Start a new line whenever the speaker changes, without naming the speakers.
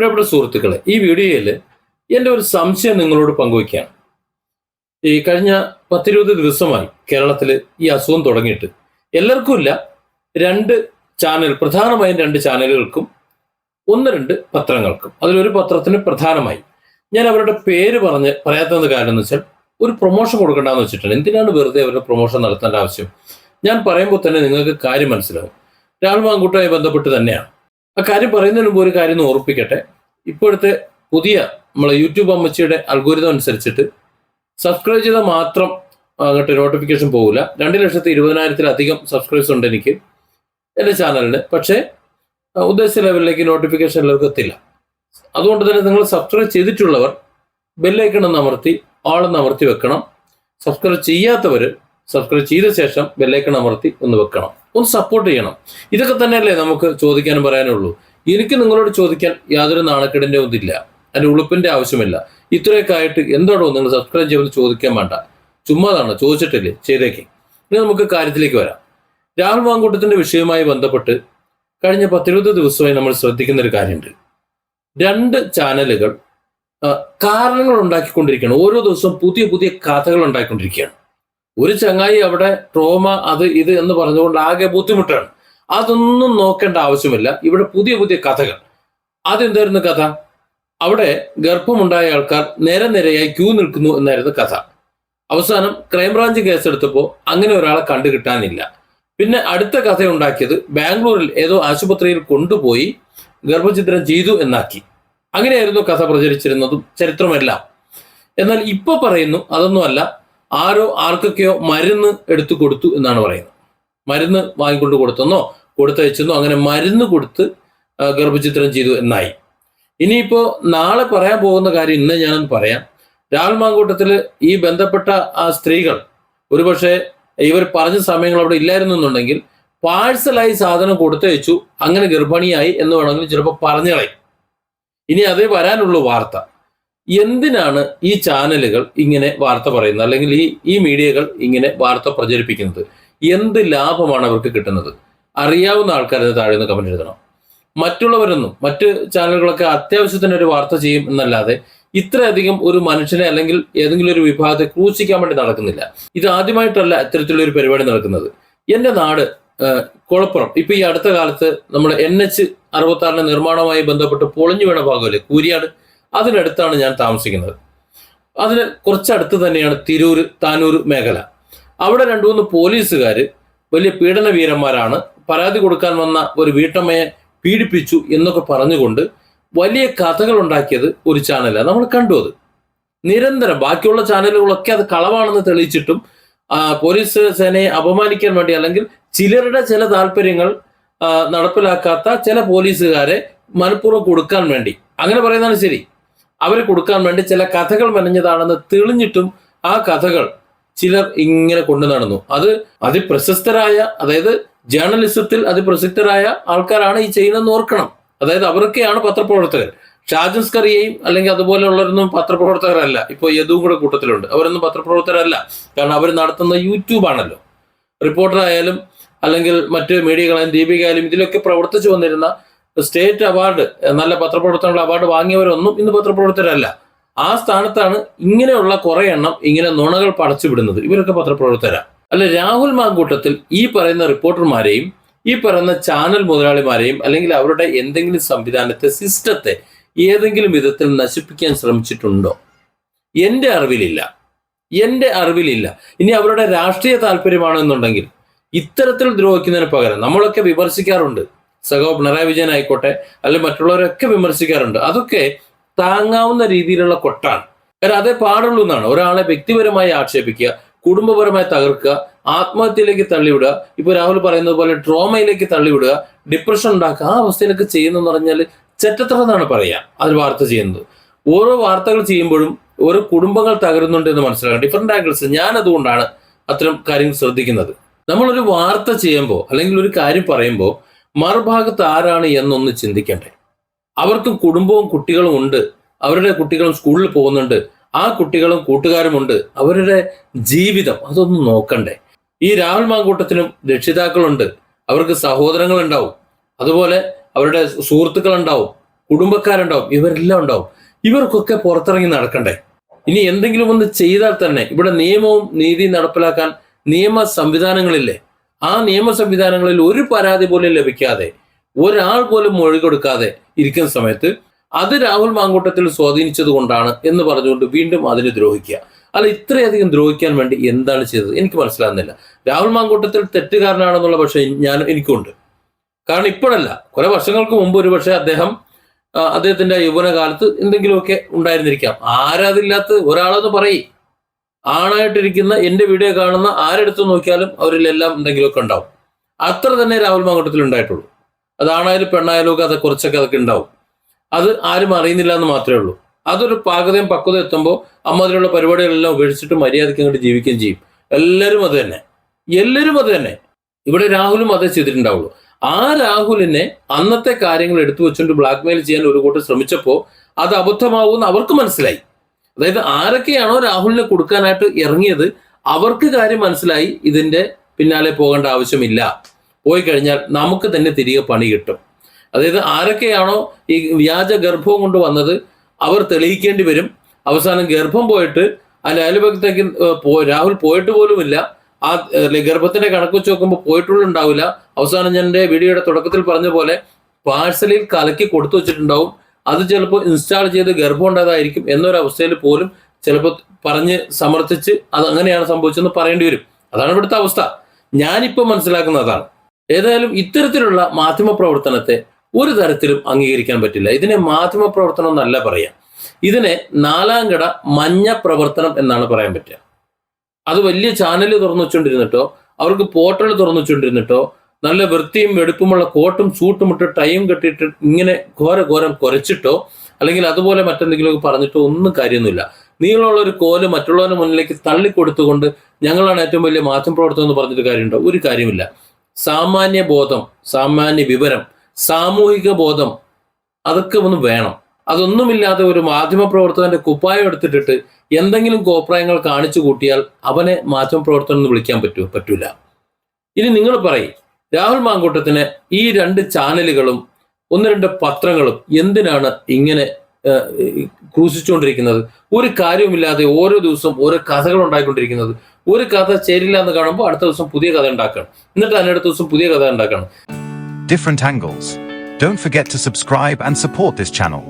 പ്രിയപ്പെട്ട സുഹൃത്തുക്കളെ ഈ വീഡിയോയിൽ എന്റെ ഒരു സംശയം നിങ്ങളോട് പങ്കുവയ്ക്കുകയാണ്. ഈ കഴിഞ്ഞ പത്തിരുപത് ദിവസമായി കേരളത്തിൽ ഈ അസുഖം തുടങ്ങിയിട്ട് എല്ലാവർക്കും ഇല്ല. രണ്ട് ചാനൽ പ്രധാനമായും രണ്ട് ചാനലുകൾക്കും ഒന്ന് രണ്ട് പത്രങ്ങൾക്കും. അതിലൊരു പത്രത്തിന് പ്രധാനമായി ഞാൻ അവരുടെ പേര് പറഞ്ഞ് പറയാത്തത് കാരണം എന്ന് വെച്ചാൽ ഒരു പ്രൊമോഷൻ കൊടുക്കേണ്ടെന്ന് വെച്ചിട്ടുണ്ട് എന്തിനാണ് വെറുതെ അവരുടെ പ്രൊമോഷൻ നടത്തേണ്ട ആവശ്യം? ഞാൻ പറയുമ്പോൾ തന്നെ നിങ്ങൾക്ക് കാര്യം മനസ്സിലാവും. രാഹുൽ മാങ്കൂട്ടുമായി ബന്ധപ്പെട്ട് തന്നെയാണ്. ആ കാര്യം പറയുന്നതിന് മുമ്പ് ഒരു കാര്യം ഓർപ്പിക്കട്ടെ. ഇപ്പോഴത്തെ പുതിയ നമ്മളെ യൂട്യൂബ് അമ്മച്ചിയുടെ അൽഗോരിതം അനുസരിച്ചിട്ട് സബ്സ്ക്രൈബ് ചെയ്താൽ മാത്രം അങ്ങോട്ട് നോട്ടിഫിക്കേഷൻ പോകില്ല രണ്ട് ലക്ഷത്തി ഇരുപതിനായിരത്തിലധികം സബ്സ്ക്രൈബ്സ് ഉണ്ട് എനിക്ക് എന്റെ ചാനലിന് പക്ഷേ ഉദ്ദേശ ലെവലിലേക്ക് നോട്ടിഫിക്കേഷൻ എല്ലാവർക്കും എത്തില്ല. അതുകൊണ്ട് തന്നെ നിങ്ങൾ സബ്സ്ക്രൈബ് ചെയ്തിട്ടുള്ളവർ ബെല്ലൈക്കൺ അമർത്തി ആളെന്ന് അമർത്തി വെക്കണം. സബ്സ്ക്രൈബ് ചെയ്യാത്തവർ സബ്സ്ക്രൈബ് ചെയ്ത ശേഷം ബെല്ലൈക്കൺ അമർത്തി ഒന്ന് വെക്കണം. ഒന്ന് സപ്പോർട്ട് ചെയ്യണം. ഇതൊക്കെ തന്നെയല്ലേ നമുക്ക് ചോദിക്കാനും പറയാനുള്ളൂ. എനിക്ക് നിങ്ങളോട് ചോദിക്കാൻ യാതൊരു നാണക്കേടിന്റെ ഒന്നില്ല അതിന്റെ ഉളുപ്പിന്റെ ആവശ്യമില്ല. ഇത്രയൊക്കെ ആയിട്ട് എന്താണോ നിങ്ങൾ സബ്സ്ക്രൈബ് ചെയ്യുമെന്ന് ചോദിക്കാൻ വേണ്ട. ചുമ്മാതാണ് ചോദിച്ചിട്ടില്ലേ? ചെയ്തേക്ക്. ഇനി നമുക്ക് കാര്യത്തിലേക്ക് വരാം. രാഹുൽ മാങ്കൂട്ടത്തിന്റെ വിഷയവുമായി ബന്ധപ്പെട്ട് കഴിഞ്ഞ പത്തിരുപത് ദിവസമായി നമ്മൾ ശ്രദ്ധിക്കുന്ന ഒരു കാര്യമുണ്ട്. രണ്ട് ചാനലുകൾ കാരണങ്ങൾ ഉണ്ടാക്കിക്കൊണ്ടിരിക്കുകയാണ്. ഓരോ ദിവസവും പുതിയ പുതിയ കഥകൾ ഉണ്ടാക്കിക്കൊണ്ടിരിക്കുകയാണ്. ഒരു ചങ്ങായി അവിടെ ട്രോമ അത് ഇത് എന്ന് പറഞ്ഞുകൊണ്ട് ആകെ ബുദ്ധിമുട്ടാണ്. അതൊന്നും നോക്കേണ്ട ആവശ്യമില്ല. ഇവിടെ പുതിയ പുതിയ കഥകൾ. അതെന്തായിരുന്നു കഥ? അവിടെ ഗർഭമുണ്ടായ ആൾക്കാർ നേരെ നിരയായി ക്യൂ നിൽക്കുന്നു എന്നായിരുന്നു കഥ. അവസാനം ക്രൈംബ്രാഞ്ച് കേസെടുത്തപ്പോൾ അങ്ങനെ ഒരാളെ കണ്ടുകിട്ടാനില്ല പിന്നെ അടുത്ത കഥ ഉണ്ടാക്കിയത് ബാംഗ്ലൂരിൽ ഏതോ ആശുപത്രിയിൽ കൊണ്ടുപോയി ഗർഭചിത്രം ചെയ്തു എന്നാക്കി. അങ്ങനെയായിരുന്നു കഥ പ്രചരിച്ചിരുന്നതും ചരിത്രമെല്ലാം. എന്നാൽ ഇപ്പൊ പറയുന്നു അതൊന്നുമല്ല. ആരോ ആർക്കൊക്കെയോ മരുന്ന് എടുത്തു കൊടുത്തു എന്നാണ് പറയുന്നത്. മരുന്ന് വാങ്ങിക്കൊണ്ട് കൊടുത്തെന്നോ കൊടുത്തയച്ചെന്നോ അങ്ങനെ മരുന്ന് കൊടുത്ത് ഗർഭചിത്രം ചെയ്തു എന്നായി. ഇനിയിപ്പോ നാളെ പറയാൻ പോകുന്ന കാര്യം ഇന്ന് ഞാനൊന്ന് പറയാം. രാഹുൽ മാങ്കൂട്ടത്തിൽ ഈ ബന്ധപ്പെട്ട ആ സ്ത്രീകൾ ഒരുപക്ഷെ ഇവർ പറഞ്ഞ സമയങ്ങൾ അവിടെ ഇല്ലായിരുന്നു എന്നുണ്ടെങ്കിൽ പാഴ്സലായി സാധനം കൊടുത്തയച്ചു അങ്ങനെ ഗർഭിണിയായി എന്ന് വേണമെങ്കിൽ ചിലപ്പോൾ പറഞ്ഞു കളയും. ഇനി അതേ വരാനുള്ളൂ വാർത്ത. എന്തിനാണ് ഈ ചാനലുകൾ ഇങ്ങനെ വാർത്ത പറയുന്നത്? അല്ലെങ്കിൽ ഈ ഈ മീഡിയകൾ ഇങ്ങനെ വാർത്ത പ്രചരിപ്പിക്കുന്നത്? എന്ത് ലാഭമാണ് അവർക്ക് കിട്ടുന്നത്? അറിയാവുന്ന ആൾക്കാരത് താഴെ നിന്ന് കമന്റ് എഴുതണം. മറ്റുള്ളവരൊന്നും മറ്റ് ചാനലുകളൊക്കെ അത്യാവശ്യത്തിന് ഒരു വാർത്ത ചെയ്യും എന്നല്ലാതെ ഇത്രയധികം ഒരു മനുഷ്യനെ അല്ലെങ്കിൽ ഏതെങ്കിലും ഒരു വിഭാഗത്തെ ക്രൂശിക്കാൻ വേണ്ടി നടക്കുന്നില്ല. ഇത് ആദ്യമായിട്ടല്ല ഇത്തരത്തിലുള്ള ഒരു പരിപാടി നടക്കുന്നത്. എന്റെ നാട് കുളപ്പുറം. ഇപ്പൊ ഈ അടുത്ത കാലത്ത് നമ്മുടെ എൻ എച്ച് അറുപത്തി ആറിന്റെ നിർമ്മാണവുമായി ബന്ധപ്പെട്ട് പൊളിഞ്ഞു വീണ ഭാഗമല്ലേ? കൂരിയാട്. അതിനടുത്താണ് ഞാൻ താമസിക്കുന്നത്. അതിന് കുറച്ചടുത്ത് തന്നെയാണ് തിരൂർ താനൂർ മേഖല. അവിടെ രണ്ടു മൂന്ന് പോലീസുകാർ വലിയ പീഡന വീരന്മാരാണ്. പരാതി കൊടുക്കാൻ വന്ന ഒരു വീട്ടമ്മയെ പീഡിപ്പിച്ചു എന്നൊക്കെ പറഞ്ഞുകൊണ്ട് വലിയ കഥകൾ ഉണ്ടാക്കിയത് ഒരു ചാനലാണ്. നമ്മൾ കണ്ടു അത്. നിരന്തരം ബാക്കിയുള്ള ചാനലുകളൊക്കെ അത് കളവാണെന്ന് തെളിയിച്ചിട്ടും പോലീസ് സേനയെ അപമാനിക്കാൻ വേണ്ടി അല്ലെങ്കിൽ ചിലരുടെ ചില താല്പര്യങ്ങൾ നടപ്പിലാക്കാത്ത ചില പോലീസുകാരെ മനഃപൂർവം കൊടുക്കാൻ വേണ്ടി. അങ്ങനെ പറയുന്നതാണ് ശരി. അവരെ കൊടുക്കാൻ വേണ്ടി ചില കഥകൾ മെനഞ്ഞതാണെന്ന് തെളിഞ്ഞിട്ടും ആ കഥകൾ ചിലർ ഇങ്ങനെ കൊണ്ടു നടന്നു. അത് അതിപ്രശസ്തരായ അതായത് ജേർണലിസത്തിൽ അതിപ്രസക്തരായ ആൾക്കാരാണ് ഈ ചെയ്യുന്നതെന്ന് ഓർക്കണം. അതായത് അവരൊക്കെയാണ് പത്രപ്രവർത്തകർ. ഷാജൻസ് കറിയെയും അല്ലെങ്കിൽ അതുപോലെയുള്ളവരൊന്നും പത്രപ്രവർത്തകരല്ല. ഇപ്പോൾ യദുവും കൂടെ കൂട്ടത്തിലുണ്ട്. അവരൊന്നും പത്രപ്രവർത്തകരല്ല. കാരണം അവർ നടത്തുന്ന യൂട്യൂബാണല്ലോ റിപ്പോർട്ടർ ആയാലും അല്ലെങ്കിൽ മറ്റ് മീഡിയകളായാലും ദീപികയായാലും ഇതിലൊക്കെ പ്രവർത്തിച്ചു വന്നിരുന്ന സ്റ്റേറ്റ് അവാർഡ് നല്ല പത്രപ്രവർത്തനമുള്ള അവാർഡ് വാങ്ങിയവരൊന്നും ഇന്ന് പത്രപ്രവർത്തകരല്ല. ആ സ്ഥാനത്താണ് ഇങ്ങനെയുള്ള കുറെ എണ്ണം ഇങ്ങനെ നുണകൾ പടച്ചു വിടുന്നത്. ഇവരൊക്കെ പത്രപ്രവർത്തകരാ. അല്ല രാഹുൽ മാങ്കൂട്ടത്തിൽ ഈ പറയുന്ന റിപ്പോർട്ടർമാരെയും ഈ പറയുന്ന ചാനൽ മുതലാളിമാരെയും അല്ലെങ്കിൽ അവരുടെ എന്തെങ്കിലും സംവിധാനത്തെ സിസ്റ്റത്തെ ഏതെങ്കിലും വിധത്തിൽ നശിപ്പിക്കാൻ ശ്രമിച്ചിട്ടുണ്ടോ? എന്റെ അറിവിലില്ല. എന്റെ അറിവിലില്ല. ഇനി അവരുടെ രാഷ്ട്രീയ താല്പര്യമാണെന്നുണ്ടെങ്കിൽ ഇത്തരത്തിൽ ദ്രോഹിക്കുന്നതിന് പകരം നമ്മളൊക്കെ വിമർശിക്കാറുണ്ട്. സഖാവ് പിണറായി വിജയൻ ആയിക്കോട്ടെ അല്ലെങ്കിൽ മറ്റുള്ളവരൊക്കെ വിമർശിക്കാറുണ്ട്. അതൊക്കെ താങ്ങാവുന്ന രീതിയിലുള്ള കൊട്ടാണ്. കാരണം അതേ പാടുള്ളൂ എന്നാണ്. ഒരാളെ വ്യക്തിപരമായി ആക്ഷേപിക്കുക കുടുംബപരമായി തകർക്കുക ആത്മഹത്യയിലേക്ക് തള്ളിവിടുക ഇപ്പൊ രാഹുൽ പറയുന്നത് പോലെ ട്രോമയിലേക്ക് തള്ളിവിടുക ഡിപ്രഷൻ ഉണ്ടാക്കുക ആ അവസ്ഥയിലൊക്കെ ചെയ്യുന്നതെന്ന് പറഞ്ഞാൽ ചെറ്റത്തറ എന്നാണ് പറയുക. അത് വാർത്ത ചെയ്യുന്നത്. ഓരോ വാർത്തകൾ ചെയ്യുമ്പോഴും ഓരോ കുടുംബങ്ങൾ തകരുന്നുണ്ട് എന്ന് മനസ്സിലാക്കണം. ഡിഫറെന്റ് ആംഗിൾസ് ഞാൻ അതുകൊണ്ടാണ് അത്തരം കാര്യങ്ങൾ ശ്രദ്ധിക്കുന്നത്. നമ്മളൊരു വാർത്ത ചെയ്യുമ്പോൾ അല്ലെങ്കിൽ ഒരു കാര്യം പറയുമ്പോൾ മറുഭാഗത്ത് ആരാണ് എന്നൊന്ന് ചിന്തിക്കട്ടെ അവർക്കും കുടുംബവും കുട്ടികളും ഉണ്ട്. അവരുടെ കുട്ടികളും സ്കൂളിൽ പോകുന്നുണ്ട്. ആ കുട്ടികളും കൂട്ടുകാരുമുണ്ട് അവരുടെ ജീവിതം അതൊന്നും നോക്കണ്ടേ. ഈ രാഹുൽ മാങ്കൂട്ടത്തിനും രക്ഷിതാക്കളുണ്ട്. അവർക്ക് സഹോദരങ്ങൾ ഉണ്ടാവും അതുപോലെ അവരുടെ സുഹൃത്തുക്കൾ ഉണ്ടാവും കുടുംബക്കാരുണ്ടാവും. ഇവരെല്ലാം ഉണ്ടാവും. ഇവർക്കൊക്കെ പുറത്തിറങ്ങി നടക്കണ്ടേ. ഇനി എന്തെങ്കിലും ഒന്ന് ചെയ്താൽ തന്നെ ഇവിടെ നിയമവും നീതിയും നടപ്പിലാക്കാൻ നിയമ സംവിധാനങ്ങളില്ലേ? ആ നിയമ സംവിധാനങ്ങളിൽ ഒരു പരാതി പോലും ലഭിക്കാതെ ഒരാൾ പോലും മൊഴി കൊടുക്കാതെ ഇരിക്കുന്ന സമയത്ത് അത് രാഹുൽ മാങ്കൂട്ടത്തിൽ സ്വാധീനിച്ചത് കൊണ്ടാണ് എന്ന് പറഞ്ഞുകൊണ്ട് വീണ്ടും അതിന് ദ്രോഹിക്കുക. അല്ല ഇത്രയധികം ദ്രോഹിക്കാൻ വേണ്ടി എന്താണ് ചെയ്തത്? എനിക്ക് മനസ്സിലാകുന്നില്ല. രാഹുൽ മാങ്കൂട്ടത്തിൽ തെറ്റുകാരനാണെന്നുള്ള പക്ഷേ ഞാൻ എനിക്കുണ്ട്. കാരണം ഇപ്പോഴല്ല കുറെ വർഷങ്ങൾക്ക് മുമ്പ് ഒരു പക്ഷേ അദ്ദേഹം അദ്ദേഹത്തിന്റെ യൗവനകാലത്ത് എന്തെങ്കിലുമൊക്കെ ഉണ്ടായിരുന്നിരിക്കാം. ആരാതില്ലാത്ത ഒരാളെന്ന് പറയും. ആണായിട്ടിരിക്കുന്ന എന്റെ വീഡിയോ കാണുന്ന ആരെടുത്ത് നോക്കിയാലും അവരിലെല്ലാം എന്തെങ്കിലുമൊക്കെ ഉണ്ടാവും. അത്ര തന്നെ രാഹുൽ മാങ്കൂട്ടത്തിൽ ഉണ്ടായിട്ടുള്ളൂ. അത് ആണായാലും പെണ്ണായാലും ഒക്കെ അത് കുറച്ചൊക്കെ അതൊക്കെ ഉണ്ടാവും. അത് ആരും അറിയുന്നില്ല എന്ന് മാത്രമേ ഉള്ളൂ. അതൊരു പാകതയും പക്വതയും എത്തുമ്പോൾ അമ്മതിലുള്ള പരിപാടികളെല്ലാം ഉപേക്ഷിച്ചിട്ട് മര്യാദയ്ക്ക് അങ്ങോട്ട് ജീവിക്കുകയും ചെയ്യും. എല്ലാവരും അത് തന്നെ. എല്ലാവരും അത് തന്നെ. ഇവിടെ രാഹുലും അതേ ചെയ്തിട്ടുണ്ടാവുള്ളൂ. ആ രാഹുലിനെ അന്നത്തെ കാര്യങ്ങൾ എടുത്തു വെച്ചുകൊണ്ട് ബ്ലാക്ക്മെയിൽ ചെയ്യാൻ ഒരു കൂട്ടം ശ്രമിച്ചപ്പോൾ അത് അബദ്ധമാവുമെന്ന് അവർക്ക് മനസ്സിലായി. അതായത് ആരൊക്കെയാണോ രാഹുലിനെ കൊടുക്കാനായിട്ട് ഇറങ്ങിയത് അവർക്ക് കാര്യം മനസ്സിലായി ഇതിന്റെ പിന്നാലെ പോകേണ്ട ആവശ്യമില്ല. പോയി കഴിഞ്ഞാൽ നമുക്ക് തന്നെ തിരികെ പണി കിട്ടും. അതായത് ആരൊക്കെയാണോ ഈ വ്യാജ ഗർഭവും കൊണ്ട് വന്നത് അവർ തെളിയിക്കേണ്ടി വരും. അവസാനം ഗർഭം പോയിട്ട് അയൽപക്കത്തേക്ക് പോ- രാഹുൽ പോയിട്ട് പോലുമില്ല. ആ ഗർഭത്തിന്റെ കണക്ക് വെച്ച് നോക്കുമ്പോൾ പോയിട്ടുണ്ടാവില്ല. അവസാനം ഞാൻ എന്റെ വീഡിയോയുടെ തുടക്കത്തിൽ പറഞ്ഞ പോലെ പാഴ്സലിൽ കലക്കി കൊടുത്തു വെച്ചിട്ടുണ്ടാവും. അത് ചിലപ്പോൾ ഇൻസ്റ്റാൾ ചെയ്ത് ഗർഭം ഉണ്ടായതായിരിക്കും എന്നൊരവസ്ഥയിൽ പോലും ചിലപ്പോൾ പറഞ്ഞ് സമർത്ഥിച്ച് അത് അങ്ങനെയാണ് സംഭവിച്ചതെന്ന് പറയേണ്ടി വരും. അതാണ് ഇവിടുത്തെ അവസ്ഥ. ഞാനിപ്പോൾ മനസ്സിലാക്കുന്ന അതാണ്. ഏതായാലും ഇത്തരത്തിലുള്ള മാധ്യമ പ്രവർത്തനത്തെ ഒരു തരത്തിലും അംഗീകരിക്കാൻ പറ്റില്ല. ഇതിനെ മാധ്യമ പ്രവർത്തനം എന്നല്ല പറയാം. ഇതിനെ നാലാംകട മഞ്ഞ പ്രവർത്തനം എന്നാണ് പറയാൻ പറ്റുക. അത് വലിയ ചാനൽ തുറന്നു വെച്ചുകൊണ്ടിരുന്നിട്ടോ അവർക്ക് പോർട്ടൽ തുറന്നു വെച്ചുകൊണ്ടിരുന്നിട്ടോ നല്ല വൃത്തിയും വെടുപ്പുമുള്ള കോട്ടും സൂട്ടും ഇട്ട് ടൈം കെട്ടിയിട്ട് ഇങ്ങനെ ഘോര ഘോരം കുരച്ചിട്ടോ അല്ലെങ്കിൽ അതുപോലെ മറ്റെന്തെങ്കിലുമൊക്കെ പറഞ്ഞിട്ടോ ഒന്നും കാര്യമൊന്നുമില്ല. നീളമുള്ള ഒരു കോൽ മറ്റുള്ളവരുടെ മുന്നിലേക്ക് തള്ളിക്കൊടുത്തുകൊണ്ട് ഞങ്ങളാണ് ഏറ്റവും വലിയ മാധ്യമ പ്രവർത്തനം എന്ന് പറഞ്ഞിട്ട് കാര്യമുണ്ടോ? ഒരു കാര്യമില്ല സാമാന്യ ബോധം സാമാന്യ വിവരം സാമൂഹിക ബോധം അതൊക്കെ ഒന്ന് വേണം. അതൊന്നുമില്ലാതെ ഒരു മാധ്യമ പ്രവർത്തകന്റെ കുപ്പായം എടുത്തിട്ടിട്ട് എന്തെങ്കിലും കോപ്രായങ്ങൾ കാണിച്ചു കൂട്ടിയാൽ അവനെ മാധ്യമ പ്രവർത്തനം എന്ന് വിളിക്കാൻ പറ്റൂ പറ്റൂല. ഇനി നിങ്ങൾ പറയും രാഹുൽ മാങ്കൂട്ടത്തിന് ഈ രണ്ട് ചാനലുകളും ഒന്ന് രണ്ട് പത്രങ്ങളും എന്തിനാണ് ഇങ്ങനെ ക്രൂശിച്ചുകൊണ്ടിരിക്കുന്നത് ഒരു കാര്യവുമില്ലാതെ ഓരോ ദിവസവും ഓരോ കഥകൾ ഉണ്ടായിക്കൊണ്ടിരിക്കുന്നത് ഒരു കഥ ചേരില്ല എന്ന് കാണുമ്പോൾ അടുത്ത ദിവസം പുതിയ കഥ ഉണ്ടാക്കണം എന്നിട്ട് അതിനടുത്ത ദിവസം പുതിയ കഥ ഉണ്ടാക്കണം
different angles. Don't forget to subscribe and support this channel.